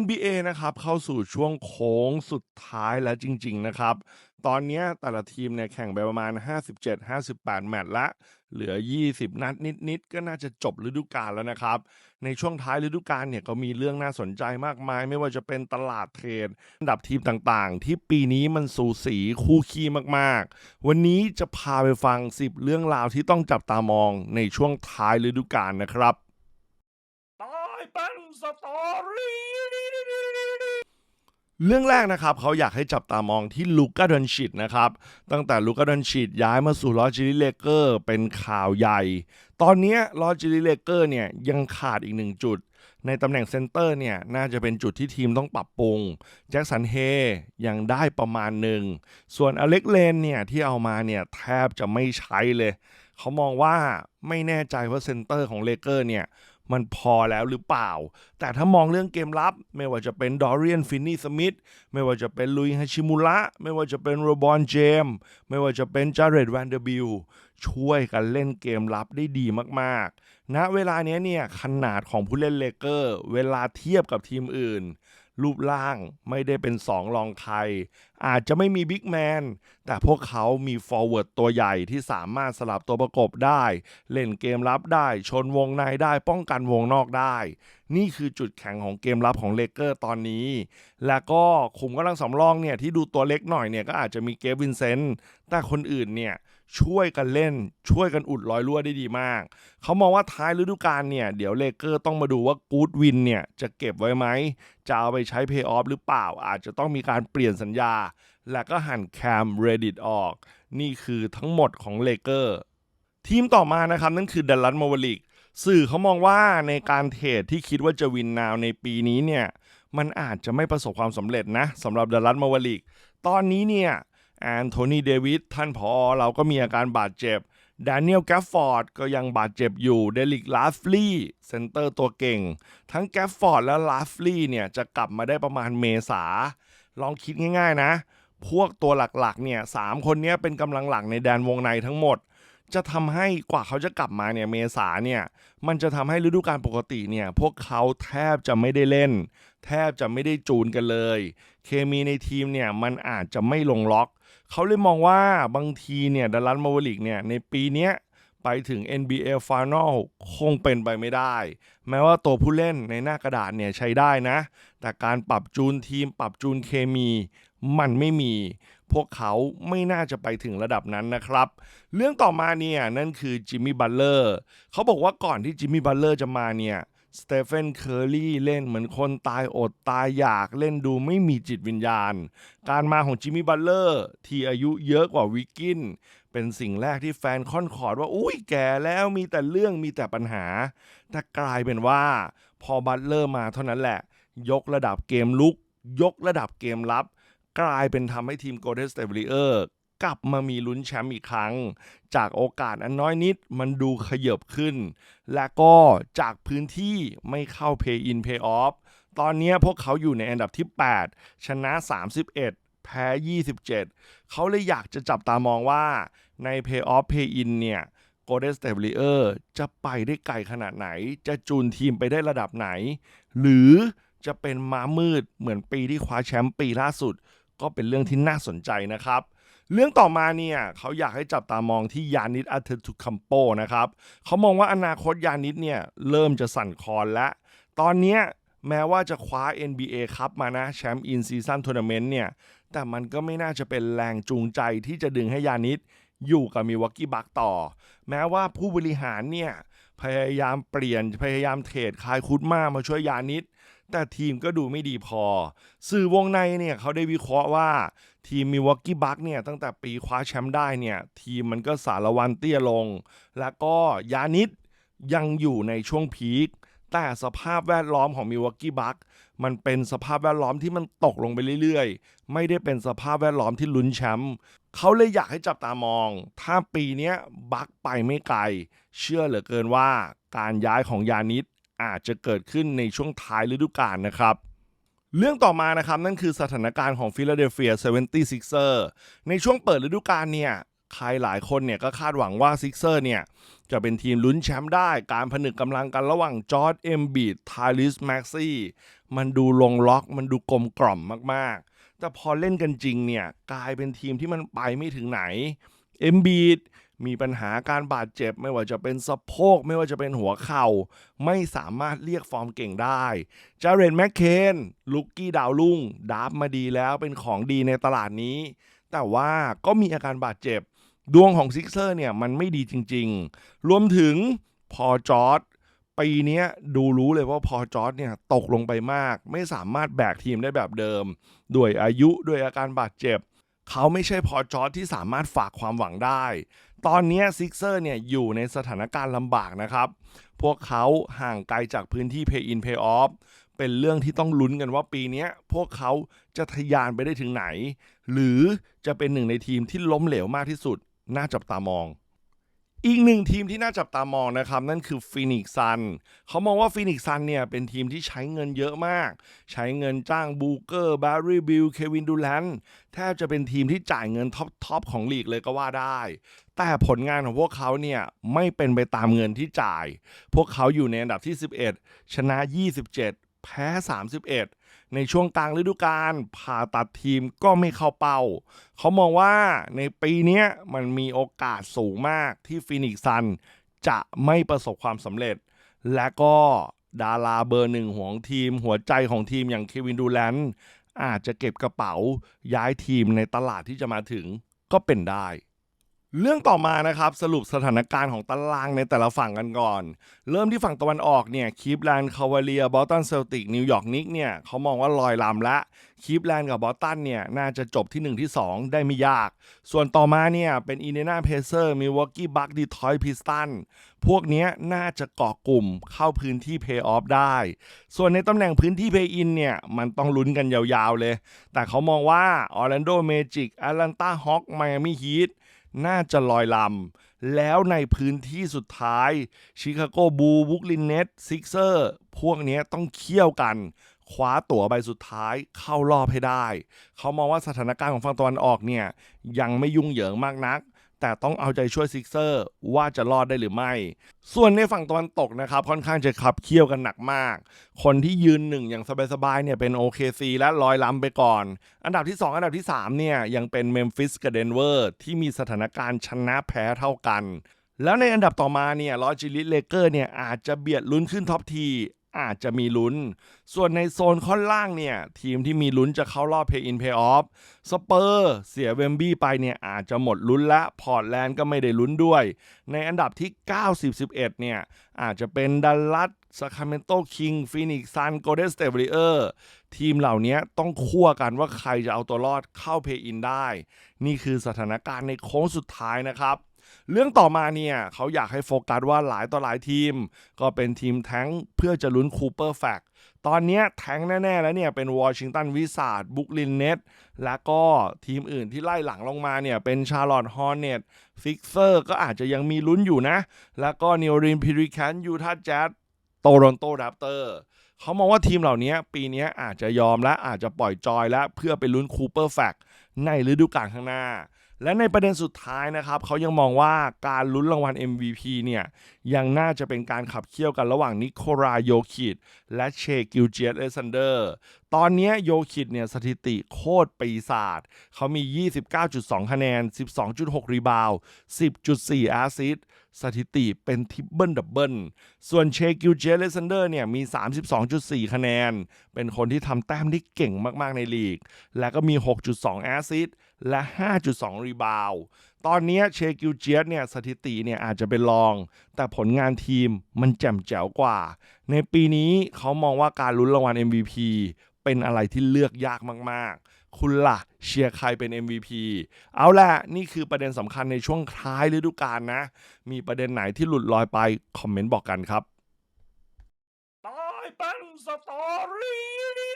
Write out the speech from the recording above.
NBA นะครับเข้าสู่ช่วงโค้งสุดท้ายแล้วจริง ๆ นะครับ ตอนนี้แต่ละทีมเนี่ยแข่งไปประมาณ 57-58 แมตช์ละ เหลือ 20 นัดนิด ๆ ก็น่าจะจบฤดูกาลแล้วนะครับ ในช่วงท้ายฤดูกาลเนี่ยก็มีเรื่องน่าสนใจมากมาย ไม่ว่าจะเป็นตลาดเทรดอันดับทีมต่างๆ ที่ปีนี้มันสูสีคู่ขี้มากๆ วันนี้จะพาไปฟัง 10 เรื่องราวที่ต้องจับตามองในช่วงท้ายฤดูกาลนะครับตายเป็นสตอรี่ เรื่องแรกนะครับเขาอยากให้จับตามองที่ลูก้าดอนชิดนะครับตั้งแต่ลูก้าดอนชิดย้ายมาสู่ลอจิลิเลเกอร์เป็นข่าวใหญ่ ตอนนี้ลอจิลิเลเกอร์เนี่ยยังขาดอีกหนึ่งจุด ในตำแหน่งเซนเตอร์เนี่ยน่าจะเป็นจุดที่ทีมต้องปรับปรุงแจ็คสันเฮยังได้ประมาณหนึ่ง ส่วนอเล็กเลนเนี่ยที่เอามาเนี่ยแทบจะไม่ใช้เลย เขามองว่าไม่แน่ใจว่าเซนเตอร์ของเลเกอร์เนี่ย มันพอแล้วหรือเปล่า แต่ถ้ามองเรื่องเกมรับ ไม่ว่าจะเป็นดอเรียนฟินนี่สมิธไม่ว่าจะเป็นลุยฮาชิมุระไม่ว่าจะเป็นโรบอนเจมส์ไม่ว่าจะเป็นจาเรดแวนเดอร์บิลช่วยกันเล่นเกมรับได้ดีมากๆณเวลานี้เนี่ยขนาดของผู้เล่นเลเกอร์ เวลาเทียบกับทีมอื่น รูปร่างไม่ได้เป็นสองรองใคร อาจจะไม่มีบิ๊กแมน แต่พวกเขามีฟอร์เวิร์ดตัวใหญ่ที่สามารถสลับตัวประกบได้ เล่นเกมรับได้ ชนวงในได้ ป้องกันวงนอกได้ นี่คือจุดแข็งของเกมรับของเลเกอร์ตอนนี้ แล้วก็ขุมกำลังสำรองเนี่ยที่ดูตัวเล็กหน่อยเนี่ยก็อาจจะมีเกฟวินเซนต์แต่คนอื่นเนี่ยช่วยกันเล่น ช่วยกันอุดรอยรั่วได้ดีมาก เขามองว่าท้ายฤดูกาลเนี่ย เดี๋ยวเลเกอร์ต้องมาดูว่ากูดวินเนี่ย จะเก็บไว้ไหม จะเอาไปใช้เพย์ออฟหรือเปล่า อาจจะต้องมีการเปลี่ยนสัญญา และก็หั่นแคมเรดิตออก นี่คือทั้งหมดของเลเกอร์ทีมต่อมานะครับ นั่นคือดัลลัสมาวลิก สื่อเขามองว่าในการเทรดที่คิดว่าจะวินนาวในปีนี้เนี่ยมันอาจจะไม่ประสบความสำเร็จนะสำหรับดัลลัสมาวลิก ตอนนี้เนี่ยแอนโทนีเดวิดท่านผอเราก็มีอาการบาดเจ็บดานิเอลแกฟฟอร์ดก็ยังบาดเจ็บอยู่เดลิกลาฟลีเซนเตอร์ตัวเก่ง ทั้งแกฟฟอร์ดและลาฟลีเนี่ยจะกลับมาได้ประมาณเมษา ลองคิดง่ายๆนะ พวกตัวหลักๆเนี่ยสามคนนี้เป็นกำลังหลักในแดนวงในทั้งหมด จะทำให้กว่าเขาจะกลับมาเนี่ยเมษาเนี่ยมันจะทำให้ฤดูกาลปกติเนี่ยพวกเขาแทบจะไม่ได้เล่น แทบจะไม่ได้จูนกันเลย เคมีในทีมเนี่ยมันอาจจะไม่ลงล็อก เขาเลยมองว่าบางทีเนี่ยดัลลัสมาวลิกเนี่ยในปีเนี้ยไปถึง NBA Final คงเป็นไปไม่ได้ แม้ว่าตัวผู้เล่นในหน้ากระดาษเนี่ยใช้ได้นะ แต่การปรับจูนทีมปรับจูนเคมี มันไม่มี พวกเขาไม่น่าจะไปถึงระดับนั้นนะครับ เรื่องต่อมาเนี่ยนั่นคือจิมมี่บัตเลอร์เขาบอกว่าก่อนที่จิมมี่บัตเลอร์จะมาเนี่ยสเตเฟนเคอร์รี่เล่นเหมือนคนตายอดตายอยากเล่นดูไม่มีจิตวิญญาณ การมาของจิมมี่บัตเลอร์ที่อายุเยอะกว่าวิกกิน เป็นสิ่งแรกที่แฟนค่อนขอดว่า อุ้ยแก่แล้วมีแต่เรื่องมีแต่ปัญหา แต่กลายเป็นว่า พอบัตเลอร์มาเท่านั้นแหละ ยกระดับเกมลุก ยกระดับเกมรับ กลายเป็นทำให้ทีม Golden State Warriors กลับมามีลุ้นแชมป์อีกครั้ง จากโอกาสอันน้อยนิดมันดูขยบขึ้น และก็จากพื้นที่ไม่เข้า Pay In Pay Off ตอนนี้พวกเขาอยู่ในอันดับที่ 8 ชนะ 31 แพ้ 27 เขาเลยอยากจะจับตามองว่าใน Pay Off Pay In เนี่ย Golden State Warriors จะไปได้ไกลขนาดไหน จะจูนทีมไปได้ระดับไหน หรือจะเป็นม้ามืดเหมือนปีที่คว้าแชมป์ปีล่าสุด ก็เป็นเรื่องที่น่าสนใจนะครับ เรื่องต่อมาเนี่ยเขาอยากให้จับตามองที่ยานิดอัตตุคัมโปนะครับเขามองว่าอนาคตยานิดเนี่ยเริ่มจะสั่นคลอนแล้วตอนนี้แม้ว่าจะคว้า NBA ครับมานะแชมป์อินซีซั n นทัวร์นาเมนต์เนี่ยแต่มันก็ไม่น่าจะเป็นแรงจูงใจที่จะดึงให้ยานิดอยู่กับมิวอกกี้บักต่อ แม้ว่าผู้บริหารเนี่ยพยายามเปลี่ยนพยายามเทรดคายคุดมามาช่วยยานิด แต่ทีมก็ดูไม่ดีพอ สื่อวงในเนี่ยเขาได้วิเคราะห์ว่าทีมมิวอกกี้บักเนี่ยตั้งแต่ปีคว้าแชมป์ได้เนี่ยทีมมันก็สารวันเตี้ยลง แล้วก็ยานิดยังอยู่ในช่วงพีคแต่สภาพแวดล้อมของมิวอกกี้บักมันเป็นสภาพแวดล้อมที่มันตกลงไปเรื่อยๆ ไม่ได้เป็นสภาพแวดล้อมที่ลุ้นแชมป์เขาเลยอยากให้จับตามอง ถ้าปีนี้บักไปไม่ไกล เชื่อเหลือเกินว่าการย้ายของยานิด อาจจะเกิดขึ้นในช่วงท้ายฤดูกาลนะครับ เรื่องต่อมานะครับนั่นคือสถานการณ์ของฟิลาเดลเฟีย 76er ในช่วงเปิดฤดูกาลเนี่ยใครหลายคนเนี่ยก็คาดหวังว่าซิกเซอร์เนี่ยจะเป็นทีมลุ้นแชมป์ได้ การผนึกกำลังกันระหว่างจอร์ดเอ็มบีดไทลิสแม็กซี่มันดูลงล็อก มันดูกลมกล่อมมากๆ แต่พอเล่นกันจริงเนี่ยกลายเป็นทีมที่มันไปไม่ถึงไหน เอ็มบีดมีปัญหาการบาดเจ็บไม่ว่าจะเป็นสะโพก ไม่ว่าจะเป็นหัวเข่า ไม่สามารถเรียกฟอร์มเก่งได้จาเรนแมคเคนลุกกี้ดาวรุ่งดับมาดีแล้วเป็นของดีในตลาดนี้ แต่ว่าก็มีอาการบาดเจ็บ ดวงของซิกเซอร์เนี่ยมันไม่ดีจริงๆ รวมถึงพอจอร์ดปีนี้ดูรู้เลยว่าพอจอร์ดเนี่ยตกลงไปมาก ไม่สามารถแบกทีมได้แบบเดิม ด้วยอายุด้วยอาการบาดเจ็บ เขาไม่ใช่พอจอร์ดที่สามารถฝากความหวังได้ ตอนนี้ซิกเซอร์เนี่ยอยู่ในสถานการณ์ลำบากนะครับ พวกเขาห่างไกลจากพื้นที่เพย์อินเพย์ออฟเป็นเรื่องที่ต้องลุ้นกันว่าปีนี้พวกเขาจะทะยานไปได้ถึงไหน หรือจะเป็นหนึ่งในทีมที่ล้มเหลวมากที่สุด น่าจับตามอง อีกหนึ่งทีมที่น่าจับตามองนะครับ นั่นคือฟินิกซันเขามองว่าฟินิกซันเนี่ยเป็นทีมที่ใช้เงินเยอะมาก ใช้เงินจ้างบูเกอร์บาร์รี่บิลเควินดูแลนแทบจะเป็นทีมที่จ่ายเงินท็อปทอปของลีกเลยก็ว่าได้ แต่ผลงานของพวกเขาเนี่ยไม่เป็นไปตามเงินที่จ่าย พวกเขาอยู่ในอันดับที่ 11 ชนะ 27 แพ้ 31 ในช่วงกลางฤดูกาลผ่าตัดทีมก็ไม่เข้าเป้า เขามองว่าในปีนี้มันมีโอกาสสูงมากที่ฟินิกซ์ซันจะไม่ประสบความสำเร็จ และก็ดาราเบอร์หนึ่งของทีม หัวใจของทีมอย่างเควินดูแลนอาจจะเก็บกระเป๋าย้ายทีมในตลาดที่จะมาถึงก็เป็นได้ เรื่องต่อมานะครับสรุปสถานการณ์ของตารางในแต่ละฝั่งกันก่อน เริ่มที่ฝั่งตะวันออกเนี่ยคีฟแลนด์คาวาเลียบอสตันเซลติกนิวยอร์กนิกเนี่ยเขามองว่าลอยลำละคีฟแลนด์กับบอสตันเนี่ยน่าจะจบที่ 1 ที่ 2 ได้ไม่ยาก ส่วนต่อมาเนี่ยเป็นอินเดนาเพเซอร์มิวอกกี้บัคดีทอยพิสตันพวกนี้น่าจะเกาะกลุ่มเข้าพื้นที่เพย์ออฟได้ ส่วนในตำแหน่งพื้นที่เพย์อินเนี่ยมันต้องลุ้นกันยาวๆเลย แต่เขามองว่าออร์แลนโดเมจิกแอตแลนตาฮอคไมอามี่ฮีท น่าจะลอยลำ แล้วในพื้นที่สุดท้ายชิคาโกบูบุกลินเนตซิกเซอร์พวกนี้ต้องเคี่ยวกัน คว้าตั๋วใบสุดท้ายเข้ารอบให้ได้ เขามองว่าสถานการณ์ของฝั่งตะวันออกเนี่ย ยังไม่ยุ่งเหยิงมากนัก แต่ต้องเอาใจช่วยซิกเซอร์ว่าจะรอดได้หรือไม่ ส่วนในฝั่งตะวันตกนะครับ ค่อนข้างจะขับเคี่ยวกันหนักมาก คนที่ยืนหนึ่งอย่างสบายๆเนี่ยเป็น OKC และลอยล้ำไปก่อน อันดับที่ 2 อันดับที่ 3 เนี่ย ยังเป็นเมมฟิสกับเดนเวอร์ที่มีสถานการณ์ชนะแพ้เท่ากัน แล้วในอันดับต่อมาเนี่ยลอจิลิเลเกอร์เนี่ยอาจจะเบียดลุ้นขึ้นท็อปที อาจจะมีลุ้น ส่วนในโซนข้อนล่างเนี่ย ทีมที่มีลุ้นจะเข้ารอบเพย์อินเพย์ออฟสเปอร์เสียเวมบี้ไปเนี่ย อาจจะหมดลุ้นและพอร์ตแลนด์ก็ไม่ได้ลุ้นด้วย ในอันดับที่ 90-11 เนี่ย อาจจะเป็นดัลลัสซาคาเมนโตคิงฟินิกซันโกลเด้นสเตทวอริเออร์ทีมเหล่านี้ต้องคั่วกันว่าใครจะเอาตัวรอดเข้าเพย์อินได้ นี่คือสถานการณ์ในโค้งสุดท้ายนะครับ เรื่องต่อมาเนี่ยเขาอยากให้โฟกัสว่าหลายต่อหลายทีม ก็เป็นทีมแท้งเพื่อจะลุ้นคูเปอร์แฟกตอนนี้แท้งแน่ ๆ แล้วเนี่ยเป็นวอชิงตันวิสาดบุกลินเน็ตและก็ทีมอื่นที่ไล่หลังลงมาเนี่ยเป็นชาร์ลอตฮอร์เน็ตฟิกเซอร์ก็อาจจะยังมีลุ้นอยู่นะ แล้วก็นิวรินพิริแคนยูทาแจ๊สโตรอนโตแรปเตอร์เขามองว่าทีมเหล่านี้ปีนี้อาจจะยอมและอาจจะปล่อยจอยและเพื่อไปลุ้นคูเปอร์แฟกในฤดูกาลข้างหน้า และในประเด็นสุดท้ายนะครับเขายังมองว่าการลุ้นรางวัล MVP เนี่ยยังน่าจะเป็นการขับเคี่ยวกันระหว่างนิโคลาโยคิดและเชกิลเจียสเอซันเดอร์ ตอนนี้โยคิดเนี่ยสถิติโคตรปีศาจเขามี 29.2 คะแนน 12.6 รีบาวด์10.4 แอสซิสต์สถิติเป็นทิปเบิลดับเบิลส่วนเชกิลเจเลซันเดอร์เนี่ยมี 32.4 คะแนน เป็นคนที่ทำแต้มได้เก่งมาก ๆ ในลีก และก็มี 6.2 แอสซิสต์ และ 5.2 รีบาวตอนนี้เชกิลเจียสเนี่ยสถิติเนี่ยอาจจะเป็นรอง แต่ผลงานทีมมันแจ่มแจ๋วกว่า ในปีนี้เขามองว่าการลุ้นรางวัล MVP เป็นอะไรที่เลือกยากมากๆ คุณล่ะเชียร์ใครเป็น MVP เอาละนี่คือประเด็นสำคัญในช่วงท้ายฤดูกาลนะ มีประเด็นไหนที่หลุดลอยไป คอมเมนต์บอกกันครับตายเป็นสตอรี่